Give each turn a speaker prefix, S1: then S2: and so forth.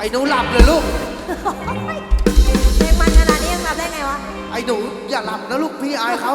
S1: ไอ้หนูหลับเลยลูก
S2: เพลงมันขนาดนี้ยังรับได้ไงวะ
S1: ไอ้หนูอย่าหลับนะลูกพี่อายเขา